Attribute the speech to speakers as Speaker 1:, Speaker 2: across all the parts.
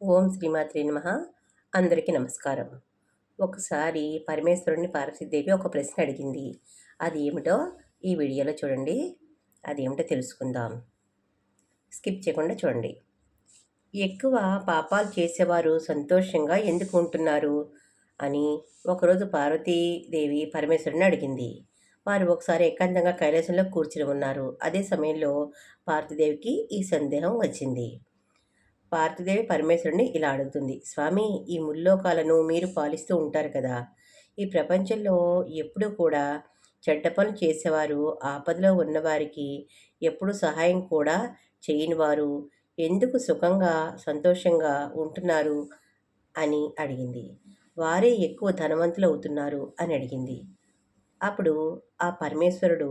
Speaker 1: ఓం శ్రీమాత్రి నమ. అందరికీ నమస్కారం. ఒకసారి పరమేశ్వరుని పార్వతీదేవి ఒక ప్రశ్న అడిగింది. అది ఏమిటో ఈ వీడియోలో చూడండి. అది ఏమిటో తెలుసుకుందాం. స్కిప్ చేయకుండా చూడండి. ఎక్కువ పాపాలు చేసేవారు సంతోషంగా ఎందుకు ఉంటున్నారు? అని ఒకరోజు పార్వతీదేవి పరమేశ్వరుని అడిగింది. వారు ఒకసారి ఏకాంతంగా కైలాసంలో కూర్చుని ఉన్నారు. అదే సమయంలో పార్వతీదేవికి ఈ సందేహం వచ్చింది. పార్థదేవి పరమేశ్వరుని ఇలా అడుగుతుంది. స్వామి ఈ ముల్లోకాలను మీరు పాలిస్తూ ఉంటారు కదా! ఈ ప్రపంచంలో ఎప్పుడూ కూడా చెడ్డ పనులు చేసేవారు ఆపదలో ఉన్నవారికి ఎప్పుడు సహాయం కూడా చేయని వారు ఎందుకు సుఖంగా సంతోషంగా ఉంటున్నారు? అని అడిగింది. వారే ఎక్కువ ధనవంతులు అవుతున్నారు అని అడిగింది. అప్పుడు ఆ పరమేశ్వరుడు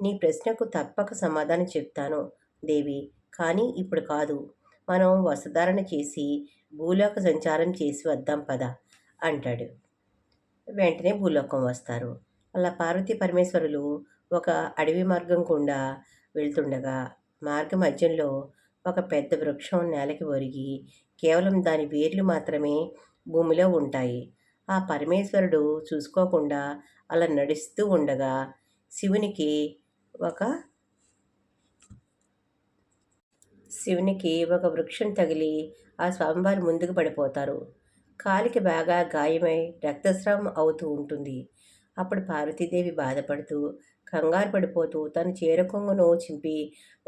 Speaker 1: నీ ప్రశ్నకు తప్పక సమాధానం చెప్తాను దేవి. కానీ ఇప్పుడు కాదు. మనం వసధారణ చేసి భూలోక సంచారం చేసి వద్దాం పద అంటాడు. వెంటనే భూలోకం వస్తారు. అలా పార్వతీ పరమేశ్వరులు ఒక అడవి మార్గం గుండా వెళ్తుండగా మార్గ మధ్యంలో ఒక పెద్ద వృక్షం నేలకి ఒరిగి కేవలం దాని వేర్లు మాత్రమే భూమిలో ఉంటాయి. ఆ పరమేశ్వరుడు చూసుకోకుండా అలా నడుస్తూ ఉండగా శివునికి ఒక శివునికి ఒక వృక్షం తగిలి ఆ స్వామివారి ముందుకు పడిపోతారు. కాలికి బాగా గాయమై రక్తస్రావం అవుతూ ఉంటుంది. అప్పుడు పార్వతీదేవి బాధపడుతూ కంగారు పడిపోతూ తన చీరకొంగును చింపి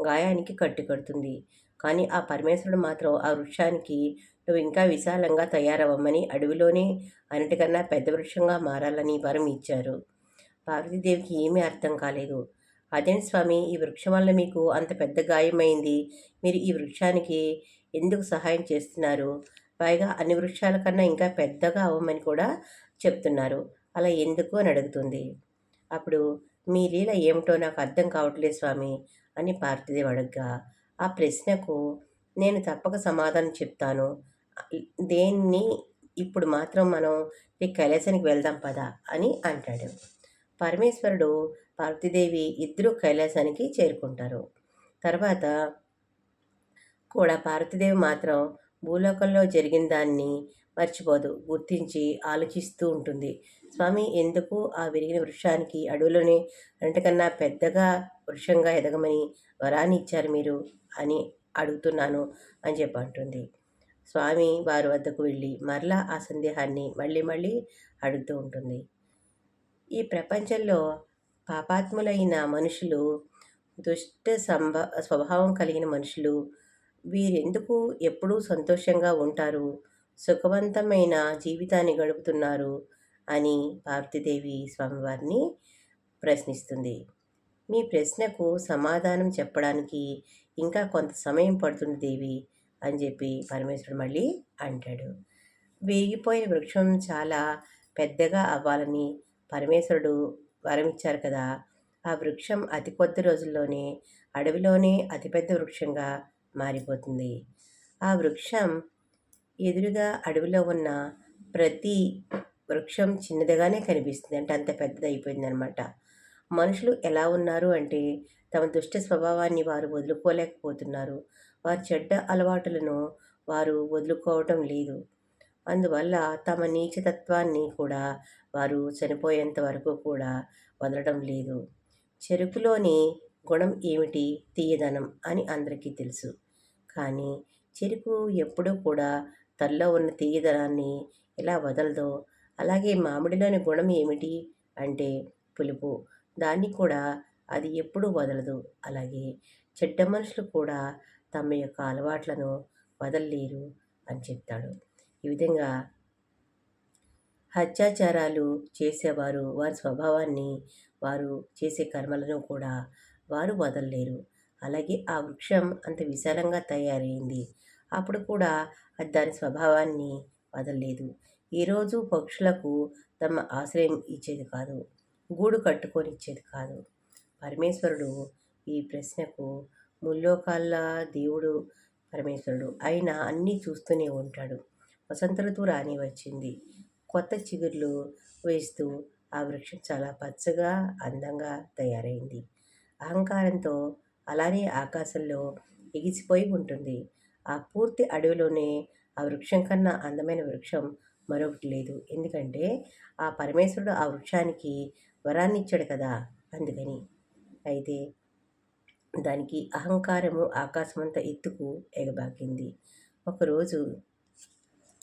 Speaker 1: గాయానికి కట్టుకడుతుంది కానీ ఆ పరమేశ్వరుడు మాత్రం ఆ వృక్షానికి నువ్వు ఇంకా విశాలంగా తయారవ్వమని అడవిలోనే అన్నిటికన్నా పెద్ద వృక్షంగా మారాలని వరం ఇచ్చారు. పార్వతీదేవికి ఏమీ అర్థం కాలేదు. అదేంటి స్వామి ఈ వృక్షం వల్ల మీకు అంత పెద్ద గాయమైంది. మీరు ఈ వృక్షానికి ఎందుకు సహాయం చేస్తున్నారు? పైగా అన్ని వృక్షాల కన్నా ఇంకా పెద్దగా అవ్వమని కూడా చెప్తున్నారు. అలా ఎందుకు అని అడుగుతుంది. అప్పుడు మీ లీల ఏమిటో నాకు అర్థం కావట్లేదు స్వామి అని పార్థిదేవి అడగ్గా ఆ ప్రశ్నకు నేను తప్పక సమాధానం చెప్తాను. దేన్ని ఇప్పుడు మాత్రం మనం ఈ కైలాసానికి వెళ్దాం పదా అని అంటాడు. పరమేశ్వరుడు పార్వతీదేవి ఇద్దరు కైలాసానికి చేరుకుంటారు. తర్వాత కూడా పార్వతీదేవి మాత్రం భూలోకంలో జరిగిన దాన్ని మర్చిపోదు గుర్తించి ఆలోచిస్తూ ఉంటుంది. స్వామి ఎందుకు ఆ విరిగిన వృక్షానికి అడవులోనే అంతకన్నా పెద్దగా వృక్షంగా ఎదగమని వరాన్ని ఇచ్చారు మీరు అని అడుగుతున్నాను అని చెప్పి అంటుంది. స్వామి వారి వద్దకు వెళ్ళి మరలా ఆ సందేహాన్ని మళ్ళీ మళ్ళీ అడుగుతూ ఉంటుంది. ఈ ప్రపంచంలో పాపాత్ములైన మనుషులు దుష్ట సంభ స్వభావం కలిగిన మనుషులు వీరెందుకు ఎప్పుడూ సంతోషంగా ఉంటారు? సుఖవంతమైన జీవితాన్ని గడుపుతున్నారు అని పార్వతీదేవి స్వామివారిని ప్రశ్నిస్తుంది. మీ ప్రశ్నకు సమాధానం చెప్పడానికి ఇంకా కొంత సమయం పడుతుంది దేవి అని చెప్పి పరమేశ్వరుడు మళ్ళీ అంటాడు. విరిగిపోయిన వృక్షం చాలా పెద్దగా అవ్వాలని పరమేశ్వరుడు వరం ఇచ్చారు కదా. ఆ వృక్షం అతి కొద్ది రోజుల్లోనే అడవిలోనే అతిపెద్ద వృక్షంగా మారిపోతుంది. ఆ వృక్షం ఎదురుగా అడవిలో ఉన్న ప్రతి వృక్షం చిన్నదిగానే కనిపిస్తుంది. అంటే అంత పెద్దది అయిపోయిందనమాట మనుషులు ఎలా ఉన్నారు అంటే తమ దుష్ట స్వభావాన్ని వారు వదులుకోలేకపోతున్నారు. వారి చెడ్డ అలవాటులను వారు వదులుకోవటం లేదు. అందువల్ల తమ నీచతత్వాన్ని కూడా వారు చనిపోయేంత వరకు కూడా వదలడం లేదు. చెరుకులోని గుణం ఏమిటి? తీయదనం అని అందరికీ తెలుసు. కానీ చెరుకు ఎప్పుడూ కూడా తల్లో ఉన్న తీయదనాన్ని ఎలా వదలదో అలాగే మామిడిలోని గుణం ఏమిటి అంటే పులుపు దాన్ని కూడా అది ఎప్పుడూ వదలదు. అలాగే చెడ్డ మనుషులు కూడా తమ యొక్క అలవాట్లను వదలలేరు అని చెప్తాడు. ఈ విధంగా అత్యాచారాలు చేసేవారు వారి స్వభావాన్ని వారు చేసే కర్మలను కూడా వారు వదలలేరు. అలాగే ఆ వృక్షం అంత విశాలంగా తయారైంది. అప్పుడు కూడా అది దాని స్వభావాన్ని వదలలేదు. ఈరోజు పక్షులకు తమ ఆశ్రయం ఇచ్చేది కాదు గూడు కట్టుకొని ఇచ్చేది కాదు. పరమేశ్వరుడు ఈ ప్రశ్నకు ముల్లోకాల్లా దేవుడు పరమేశ్వరుడు. అయినా అన్నీ చూస్తూనే ఉంటాడు. వసంత ఋతువు రాని వచ్చింది. కొత్త చిగుర్లు వేస్తూ ఆ వృక్షం చాలా పచ్చగా అందంగా తయారైంది. అహంకారంతో అలానే ఆకాశంలో ఎగిసిపోయి ఉంటుంది. ఆ పూర్తి అడవిలోనే ఆ వృక్షం కన్నా అందమైన వృక్షం మరొకటి లేదు. ఎందుకంటే ఆ పరమేశ్వరుడు ఆ వృక్షానికి వరాన్ని ఇచ్చాడు కదా అందుకని. అయితే దానికి అహంకారము ఆకాశమంత ఎత్తుకు ఎగబాకింది. ఒకరోజు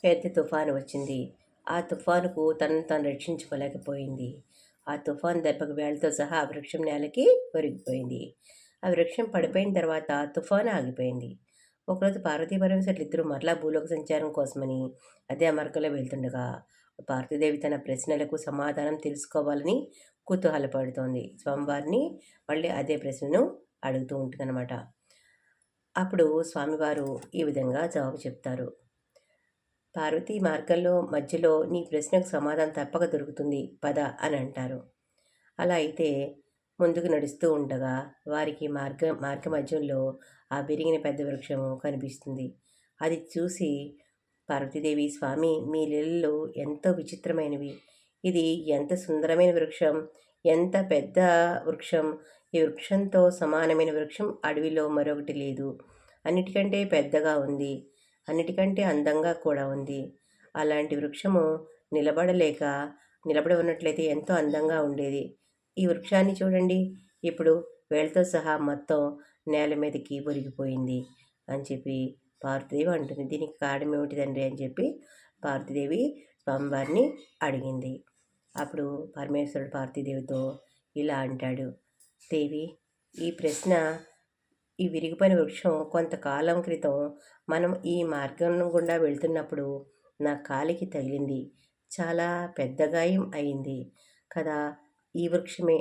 Speaker 1: పెద్ద తుఫాను వచ్చింది. ఆ తుఫానుకు తనను తాను రక్షించుకోలేకపోయింది. ఆ తుఫాన్ దెబ్బకు వేళ్ళతో సహా ఆ వృక్షం నేలకి ఒరిగిపోయింది. ఆ వృక్షం పడిపోయిన తర్వాత తుఫాను ఆగిపోయింది. ఒకరోజు పార్వతీ పరమేశ్వరులు ఇద్దరు మరలా భూలోక సంచారం కోసమని అదే అమర్కలో వెళ్తుండగా పార్వతీదేవి తన ప్రశ్నలకు సమాధానం తెలుసుకోవాలని కుతూహలపడుతోంది స్వామివారిని మళ్ళీ అదే ప్రశ్నను అడుగుతూ ఉంటుందన్నమాట. అప్పుడు స్వామివారు ఈ విధంగా జవాబు చెప్తారు. పార్వతీ మార్గంలో మధ్యలో నీ ప్రశ్నకు సమాధానం తప్పక దొరుకుతుంది పద అని అంటారు. అలా అయితే ముందుకు నడుస్తూ ఉండగా వారికి మార్గ మార్గ మధ్యంలో ఆ విరిగిన పెద్ద వృక్షము కనిపిస్తుంది. అది చూసి పార్వతీదేవి స్వామి మీ లీలలు ఎంతో విచిత్రమైనవి. ఇది ఎంత సుందరమైన వృక్షం ఎంత పెద్ద వృక్షం ఈ వృక్షంతో సమానమైన వృక్షం అడవిలో మరొకటి లేదు. అన్నిటికంటే పెద్దగా ఉంది. అన్నిటికంటే అందంగా కూడా ఉంది. అలాంటి వృక్షము నిలబడలేక నిలబడి ఉన్నట్లయితే ఎంతో అందంగా ఉండేది. ఈ వృక్షాన్ని చూడండి. ఇప్పుడు వేళ్ళతో సహా మొత్తం నేల మీదకి ఒరిగిపోయింది అని చెప్పి పార్వతీదేవి అంటుంది. దీనికి కారణం ఏమిటి తండ్రి అని చెప్పి పార్వతీదేవి స్వామివారిని అడిగింది. అప్పుడు పరమేశ్వరుడు పార్వతీదేవితో ఇలా అంటాడు. దేవి ఈ ప్రశ్న ఈ విరిగిపోయిన వృక్షం కొంతకాలం క్రితం మనం ఈ మార్గం గుండా వెళ్తున్నప్పుడు నా కాలికి తగిలింది. చాలా పెద్ద గాయం అయింది కదా ఈ వృక్షమే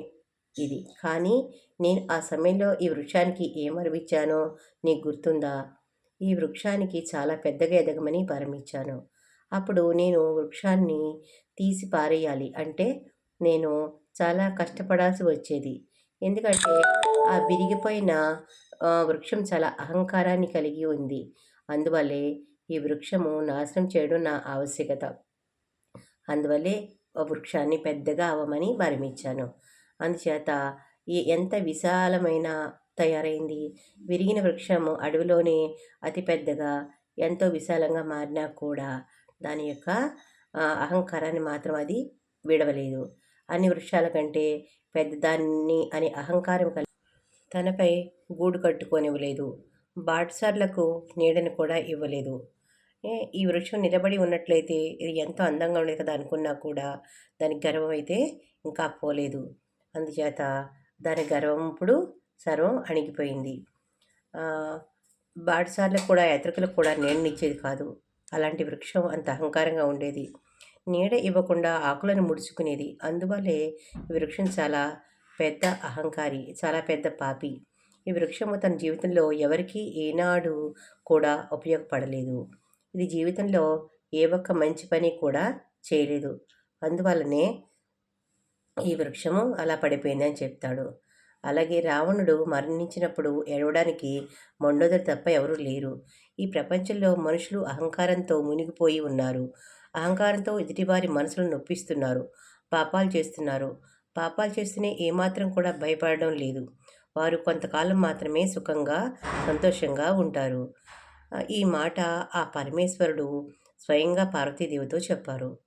Speaker 1: ఇది. కానీ నేను ఆ సమయంలో ఈ వృక్షానికి ఏమరవిచ్చానో నీకు గుర్తుందా? ఈ వృక్షానికి చాలా పెద్దగా ఎదగమని పరమిచ్చాను అప్పుడు నేను వృక్షాన్ని తీసి పారేయాలి అంటే నేను చాలా కష్టపడాల్సి వచ్చేది. ఎందుకంటే ఆ విరిగిపోయిన వృక్షం చాలా అహంకారాన్ని కలిగి ఉంది. అందువల్లే ఈ వృక్షము నాశనం చేయడం నా ఆవశ్యకత. అందువల్లే ఆ వృక్షాన్ని పెద్దగా అవ్వమని వరమిచ్చాను. అందుచేత ఈ ఎంత విశాలమైన తయారైంది? విరిగిన వృక్షము అడవిలోనే అతి పెద్దగా ఎంతో విశాలంగా మారినా కూడా దాని యొక్క అహంకారాన్ని మాత్రం అది విడవలేదు. అన్ని వృక్షాల కంటే పెద్దదాన్ని అనే అహంకారం కలిగి తనపై గూడు కట్టుకోనివ్వలేదు. బాటసార్లకు నీడను కూడా ఇవ్వలేదు. ఈ వృక్షం నిలబడి ఉన్నట్లయితే ఇది ఎంతో అందంగా ఉండేది కదా అనుకున్నా కూడా దాని గర్వం అయితే ఇంకా పోలేదు. అందుచేత దాని గర్వం ఇప్పుడు సర్వం అణిగిపోయింది. బాటసార్లకు కూడా యాత్రికులకు కూడా నీడనిచ్చేది కాదు. అలాంటి వృక్షం అంత అహంకారంగా ఉండేది. నీడ ఇవ్వకుండా ఆకులను ముడుచుకునేది. అందువల్లే ఈ వృక్షం చాలా పెద్ద అహంకారి చాలా పెద్ద పాపి. ఈ వృక్షము తన జీవితంలో ఎవరికీ ఏనాడు కూడా ఉపయోగపడలేదు. ఇది జీవితంలో ఏ ఒక్క మంచి పని కూడా చేయలేదు. అందువల్లనే ఈ వృక్షము అలా పడిపోయింది అని చెప్తాడు. అలాగే రావణుడు మరణించినప్పుడు ఏడవడానికి మొండోదరు తప్ప ఎవరూ లేరు. ఈ ప్రపంచంలో మనుషులు అహంకారంతో మునిగిపోయి ఉన్నారు. అహంకారంతో ఎదుటివారి మనసులను నొప్పిస్తున్నారు. పాపాలు చేస్తున్నారు. పాపాలు చేస్తూనే ఏమాత్రం కూడా భయపడడం లేదు. వారు కొంతకాలం మాత్రమే సుఖంగా సంతోషంగా ఉంటారు. ఈ మాట ఆ పరమేశ్వరుడు స్వయంగా పార్వతీదేవితో చెప్పారు.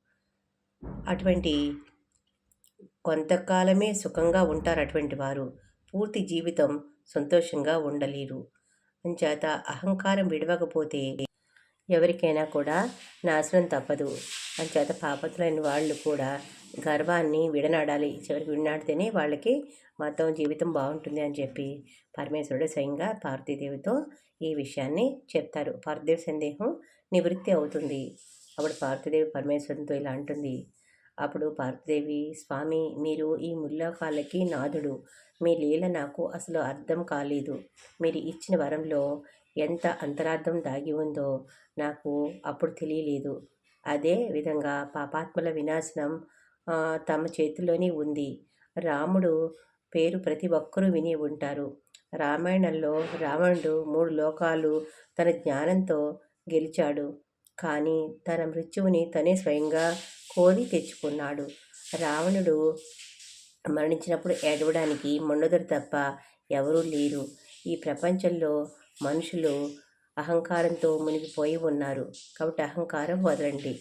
Speaker 1: అటువంటి కొంతకాలమే సుఖంగా ఉంటారు అటువంటి వారు. పూర్తి జీవితం సంతోషంగా ఉండలేరు. అంచేత అహంకారం విడవకపోతే ఎవరికైనా కూడా నాశనం తప్పదు. అంచేత పాపతులైన వాళ్ళు కూడా గర్వాన్ని విడనాడాలి. చివరికి విడనాడితేనే వాళ్ళకి మొత్తం జీవితం బాగుంటుంది అని చెప్పి పరమేశ్వరుడు స్వయంగా పార్వతీదేవితో ఈ విషయాన్ని చెప్తారు. పార్థివ సందేహం నివృత్తి అవుతుంది. అప్పుడు పార్వతీదేవి పరమేశ్వరునితో ఇలా అంటుంది. అప్పుడు పార్వతీదేవి స్వామి మీరు ఈ ముల్లోకాలకి నాథుడు మీ లీల నాకు అసలు అర్థం కాలేదు. మీరు ఇచ్చిన వరంలో ఎంత అంతరార్థం దాగి ఉందో నాకు అప్పుడు తెలియలేదు. అదే విధంగా పాపాత్మల వినాశనం తమ చేతిలోనే ఉంది. రాముడు పేరు ప్రతి ఒక్కరూ విని ఉంటారు. రామాయణంలో రావణుడు మూడు లోకాలు తన జ్ఞానంతో గెలిచాడు. కానీ తన మృత్యువుని తనే స్వయంగా కోరి తెచ్చుకున్నాడు. రావణుడు మరణించినప్పుడు ఏడవడానికి మొండదురు తప్ప ఎవరూ లేరు. ఈ ప్రపంచంలో మనుషులు అహంకారంతో మునిగిపోయి ఉన్నారు. కాబట్టి అహంకారం వదలండి.